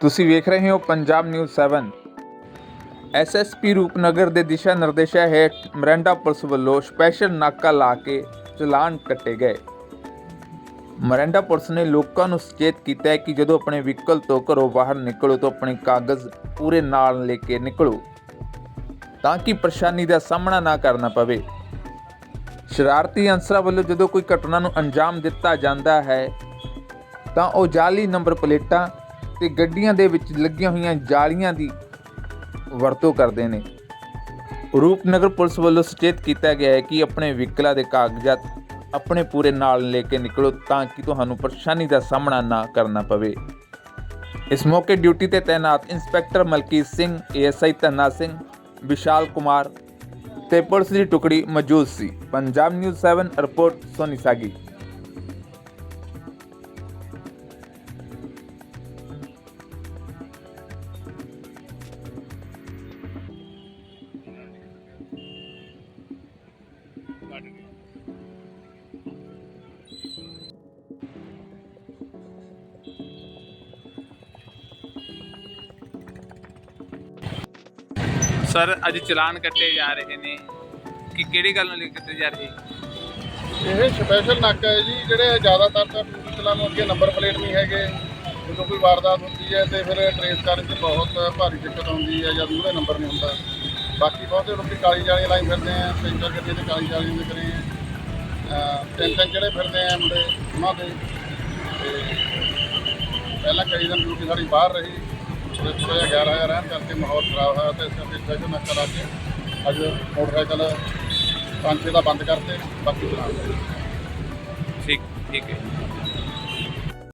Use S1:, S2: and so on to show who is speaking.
S1: ਤੁਸੀਂ ਵੇਖ ਰਹੇ ਹੋ ਪੰਜਾਬ ਨਿਊਜ਼ 7 ਐਸਐਸਪੀ ਰੂਪਨਗਰ ਦੇ ਦਿਸ਼ਾ ਨਿਰਦੇਸ਼ਾਂ ਹੇਠ ਮਰੰਡਾ ਪੁਲਿਸ ਵੱਲੋਂ ਸਪੈਸ਼ਲ ਨਾਕਾ ਲਾ ਕੇ ਚਲਾਨ ਕੱਟੇ ਗਏ। ਮਰੰਡਾ ਪੁਲਿਸ ਨੇ ਲੋਕਾਂ ਨੂੰ ਸੁਚੇਤ ਕੀਤਾ ਹੈ ਕਿ ਜਦੋਂ ਆਪਣੇ ਵਹੀਕਲ ਤੋਂ ਘਰੋਂ ਬਾਹਰ ਨਿਕਲੋ ਤਾਂ ਆਪਣੇ ਕਾਗਜ਼ ਪੂਰੇ ਨਾਲ ਲੈ ਕੇ ਨਿਕਲੋ, ਤਾਂ ਕਿ ਪਰੇਸ਼ਾਨੀ ਦਾ ਸਾਹਮਣਾ ਨਾ ਕਰਨਾ ਪਵੇ। ਸ਼ਰਾਰਤੀ ਅਨਸਰਾਂ ਵੱਲੋਂ ਜਦੋਂ ਕੋਈ ਘਟਨਾ ਨੂੰ ਅੰਜਾਮ ਦਿੱਤਾ ਜਾਂਦਾ ਹੈ, ਤਾਂ ਉਹ ਜਾਲੀ ਨੰਬਰ ਪਲੇਟਾਂ ਤੇ ਗੱਡੀਆਂ ਦੇ ਵਿੱਚ ਲੱਗੀਆਂ ਹੋਈਆਂ ਜਾਲੀਆਂ ਦੀ ਵਰਤੋਂ ਕਰਦੇ ਨੇ। ਰੂਪਨਗਰ ਪੁਲਿਸ ਵੱਲੋਂ ਸੁਚੇਤ ਕੀਤਾ ਗਿਆ ਹੈ ਕਿ ਆਪਣੇ ਵਹੀਕਲਾਂ ਦੇ ਕਾਗਜ਼ਾਤ ਆਪਣੇ ਪੂਰੇ ਨਾਲ ਲੈ ਕੇ ਨਿਕਲੋ ਤਾਂ ਕਿ ਤੁਹਾਨੂੰ ਪਰੇਸ਼ਾਨੀ ਦਾ ਸਾਹਮਣਾ ਨਾ ਕਰਨਾ ਪਵੇ। ਇਸ ਮੌਕੇ ਡਿਊਟੀ ਤੇ ਤਾਇਨਾਤ ਇੰਸਪੈਕਟਰ ਮਲਕੀਤ ਸਿੰਘ, ਏਐਸਆਈ ਧੰਨਾ ਸਿੰਘ, ਵਿਸ਼ਾਲ ਕੁਮਾਰ ਤੇ ਪੁਲਿਸ ਦੀ ਟੁਕੜੀ ਮੌਜੂਦ ਸੀ। Punjab news 7 report, Soni Sagi. Sir, ਅੱਜ ਚਲਾਨ ਕੱਟੇ ਜਾ ਰਹੇ ਨੇ। ਕਿ ਕਿਹੜੀ ਗੱਲ ਨੂੰ ਲੈ ਕੇ ਕੱਟੇ ਜਾ ਰਹੇ?
S2: ਇਹ ਸਪੈਸ਼ਲ ਨਾਕਾ ਹੈ ਜੀ, ਜਿਹੜੇ ਜ਼ਿਆਦਾਤਰ ਤਾਂ ਟੂਰਿਸਟ ਚਲਾਂ ਨੂੰ ਅੱਗੇ ਨੰਬਰ ਪਲੇਟ ਨਹੀਂ ਹੈਗੇ। ਜਦੋਂ ਕੋਈ ਵਾਰਦਾਤ ਹੁੰਦੀ ਹੈ ਤੇ ਫਿਰ ਟਰੇਸ ਕਰਨ 'ਚ ਬਹੁਤ ਭਾਰੀ ਦਿੱਕਤ ਆਉਂਦੀ ਹੈ ਜਦ ਉਹਦੇ ਨੰਬਰ ਨਹੀਂ ਹੁੰਦਾ। ਬਾਕੀ ਬਹੁਤੇ ਲੋਕੀ ਕਾਲੀ ਜਾਲੀ ਲਾਈ ਫਿਰਦੇ ਆ ਤਿੰਨ ਚਾਰ ਗੱਡੀਆਂ ਤੇ ਕਾਲੀ ਜਾਲੀ ਦੇ ਕਰੇ ਤਿੰਨ ਤਿੰਨ ਜਿਹੜੇ ਫਿਰਦੇ ਆ ਮੁੰਡੇ, ਉਹਨਾਂ ਦੇ। ਤੇ ਪਹਿਲਾਂ ਕਈ ਦਿਨ ਡਿਊਟੀ ਸਾਡੀ ਬਾਹਰ ਰਹੀ। ਤੇ ਥੋੜ੍ਹਾ ਜਿਹਾ 11 ਰਹਿਣ ਕਰਕੇ ਮਾਹੌਲ ਖਰਾਬ ਹੋਇਆ ਤੇ ਇਸ ਕਰਕੇ ਸਪੈਸ਼ਲ ਨਾਕਾ ਲਾ ਕੇ ਅੱਜ ਮੋਟਰਸਾਈਕਲ ਪੰਜ ਛੇ ਦਾ ਬੰਦ ਕਰਤੇ, ਬਾਕੀ ਚਲਾ
S1: ਠੀਕ ਠੀਕ ਹੈ।